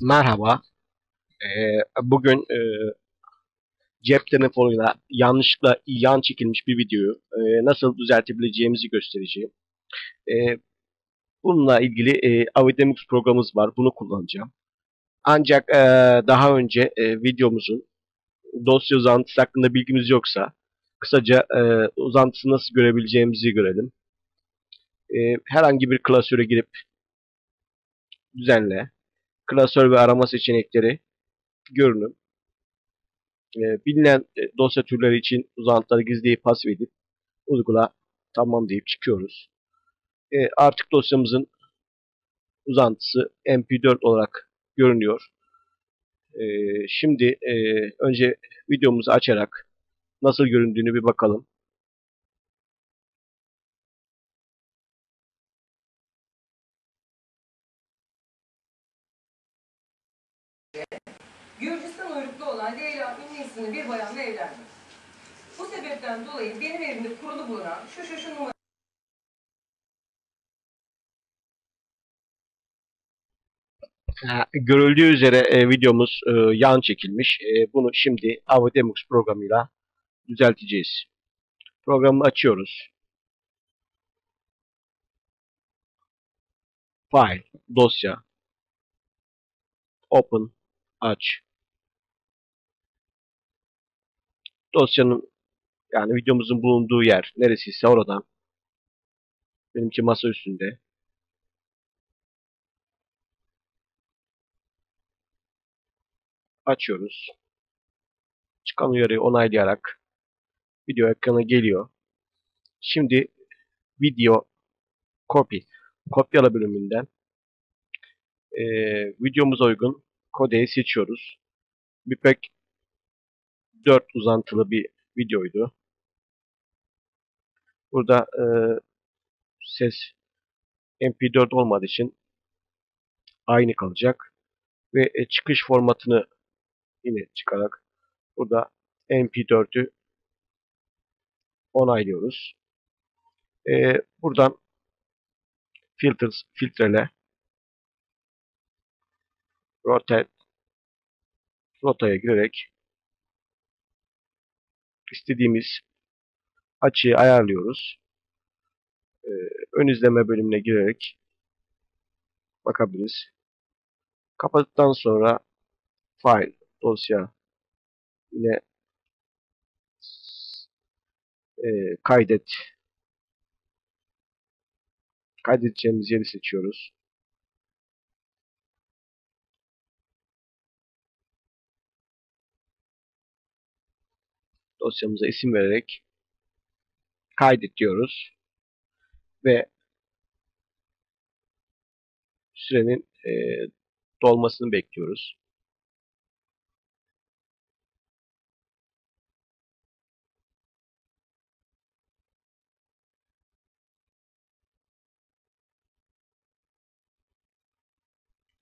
Merhaba. Ee, bugün e, cep telefonuyla yanlışlıkla yan çekilmiş bir videoyu e, nasıl düzeltebileceğimizi göstereceğim. E, bununla ilgili e, Avidemux programımız var. Bunu kullanacağım. Ancak e, daha önce e, videomuzun dosya uzantısı hakkında bilgimiz yoksa kısaca e, uzantısını nasıl görebileceğimizi görelim. E, herhangi bir klasöre girip düzenle klasör ve arama seçenekleri, görünüm, e, bilinen dosya türleri için uzantıları gizleyip pasif edip uygula tamam deyip çıkıyoruz. E, artık dosyamızın uzantısı mp4 olarak görünüyor. E, şimdi e, önce videomuzu açarak nasıl göründüğünü bir bakalım. Gürcistan uyruklu olan Leyla ünlü isimli bir bayanla evlendi. Bu sebepten dolayı benim evimde kurulu bulunan şu şu şu numara Görüldüğü üzere e, videomuz e, yan çekilmiş. E, bunu şimdi Avidemux programıyla düzelteceğiz. Programı açıyoruz. File, dosya, Open, aç. Dosyanın yani videomuzun bulunduğu yer neresiyse oradan. Benimki masa üstünde. Açıyoruz. Çıkan uyarıyı onaylayarak video ekranı geliyor. Şimdi video copy kopyala bölümünden e, videomuza uygun kodeyi seçiyoruz. BIPEC 4 uzantılı bir videoydu. Burada e, ses MP4 olmadığı için aynı kalacak. Ve e, çıkış formatını yine çıkarak burada MP4'ü onaylıyoruz. E, buradan filters, filtrele rotate rotaya girerek istediğimiz açıyı ayarlıyoruz. Ee, ön izleme bölümüne girerek bakabiliriz. Kapattıktan sonra file, dosya yine e, kaydet kaydedeceğimiz yeri seçiyoruz. Dosyamıza isim vererek kaydet diyoruz. Ve sürenin e, dolmasını bekliyoruz.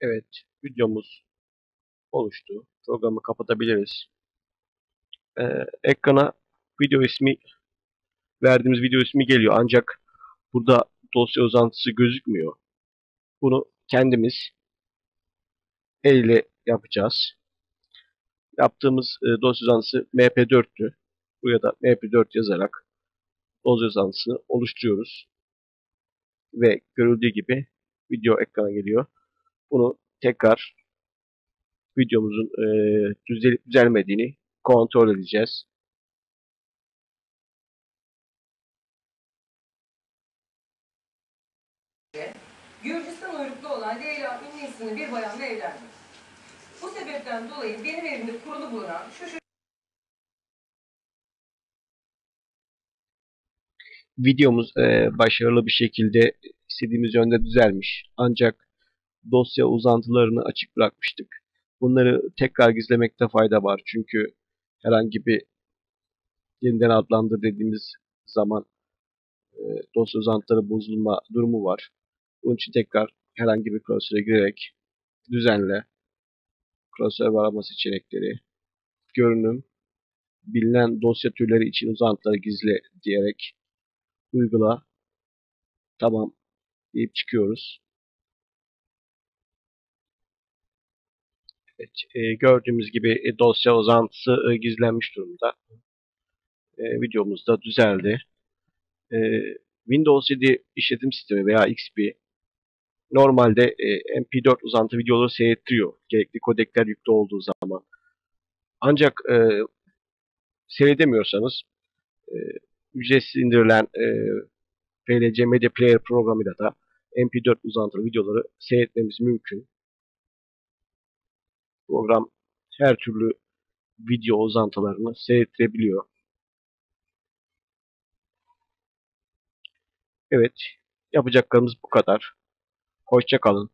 Evet, videomuz oluştu. Programı kapatabiliriz. Ee, ekrana video ismi verdiğimiz video ismi geliyor. Ancak burada dosya uzantısı gözükmüyor. Bunu kendimiz el ile yapacağız. Yaptığımız e, dosya uzantısı mp4'tü. Buraya da mp4 yazarak dosya uzantısını oluşturuyoruz. Ve görüldüğü gibi video ekrana geliyor. Bunu tekrar videomuzun e, düzelip düzelmediğini kontrol edeceğiz. Gürcistan uyruklu olan Leyla ünlü isimli bir bayanla evlendi. Bu sebepten dolayı benim evimde kurulu bulunan şu şu Videomuz e, başarılı bir şekilde istediğimiz yönde düzelmiş. Ancak dosya uzantılarını açık bırakmıştık. Bunları tekrar gizlemekte fayda var. Çünkü herhangi bir yeniden adlandır dediğimiz zaman e, dosya uzantıları bozulma durumu var. Bunun için tekrar herhangi bir klasöre girerek düzenle, klasör arama seçenekleri, görünüm, bilinen dosya türleri için uzantıları gizle diyerek uygula, tamam deyip çıkıyoruz. E, gördüğümüz gibi e, dosya uzantısı e, gizlenmiş durumda. E, videomuz da düzeldi. Windows 7 işletim sistemi veya XP normalde e, MP4 uzantı videoları seyrettiriyor. Gerekli kodekler yüklü olduğu zaman. Ancak seyredemiyorsanız ücretsiz indirilen e, Media Player programıyla da MP4 uzantılı videoları seyretmemiz mümkün. Program her türlü video uzantılarını seyrettirebiliyor. Evet, yapacaklarımız bu kadar. Hoşça kalın.